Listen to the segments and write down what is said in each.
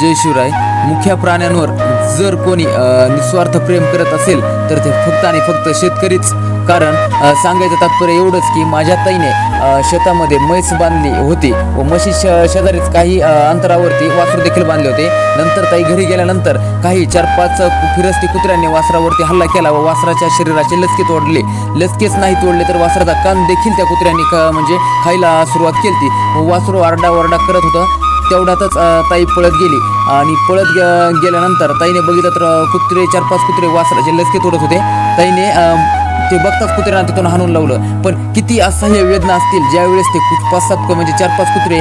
जय शिवराय मुख्या प्राण्यांवर जर कोणी निस्वार्थ प्रेम करत असेल तर ते फक्त आणि फक्त शेतकरीच. कारण सांगायचं तात्पर्य एवढंच की माझ्या ताईने शेतामध्ये म्हैस बांधली होती व म्हशी श- शेजारीच काही अंतरावरती वासरू देखील बांधले होते. नंतर ताई घरी गेल्यानंतर काही चार पाच फिरस्ती कुत्र्यांनी वासरावरती हल्ला केला व वासराच्या शरीराचे लचके तोडले. लचकेच नाही तोडले तर वासराचा कान देखील त्या कुत्र्यांनी क- म्हणजे खायला सुरुवात केली व वासरू आरडा ओरडा करत होतं. तेवढ्यातच ताई पळत गेली. आणि पळत गेल्यानंतर ताईने बघितलं तर कुत्रे चार पाच कुत्रे वासराचे लसके तोडत होते ताईने ते बघताच कुत्र्यांना तिथून हाणून लावलं. पण किती असह्य वेदना असतील ज्यावेळेस ते पाच सात म्हणजे चार पाच कुत्रे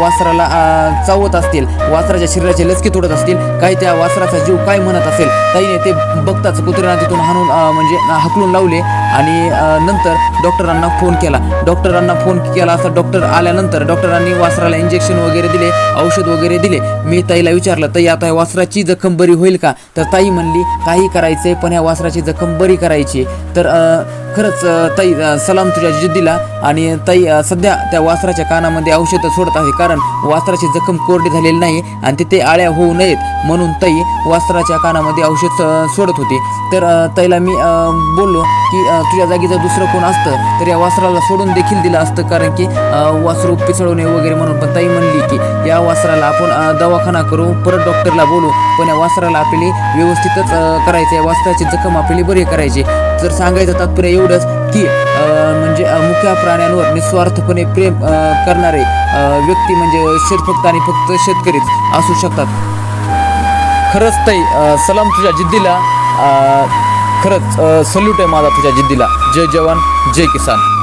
वासराला चावत असतील वासराच्या शरीराचे लसके तोडत असतील काही त्या वासराचा जीव काय म्हणत असेल ताईने ते बघताच कुत्र्यांना तिथून हाणून म्हणजे हकलून लावले. आणि नंतर डॉक्टरांना फोन केला. डॉक्टरांना फोन केला असता डॉक्टर आल्यानंतर डॉक्टरांनी वासराला इंजेक्शन वगैरे दिले औषध वगैरे दिले. मी ताईला विचारलं ताई आता या वासराची जखम बरी होईल का? तर ताई म्हणली काही करायचंय पण ह्या वासराची जखम बरी करायची. तर खरंच ताई सलाम तुझ्या जिद्दीला. आणि ताई सध्या त्या वासराच्या कानामध्ये औषधं सोडत आहे कारण वासराची जखम कोरडी झालेली नाही आणि तिथे आळ्या होऊ नयेत. म्हणून ताई वासराच्या कानामध्ये औषध सोडत होती. तर ताईला मी बोललो की तुझ्या जागी जर दुसरं कोण असतं तर या वासराला सोडून देखील दिलं असतं. कारण की वासरू पिसळवणे वगैरे म्हणून पण ताई म्हणली की या वासराला आपण दवाखाना करू परत डॉक्टरला बोलू. पण या वासराला आपली व्यवस्थितच करायचं या वासराची जखम आपली बरी करायची. जर सांगायचं तात्पर्य एवढंच की म्हणजे मुख्या प्राण्यांवर निस्वार्थपणे प्रेम करणारे व्यक्ती म्हणजे शेत फक्त आणि फक्त शेतकरीच असू शकतात. खरंच ताई सलाम तुझ्या जिद्दीला. अ, खरंच सल्यूट आहे माझा तुझ्या जिद्दीला. जय जवान जय किसान.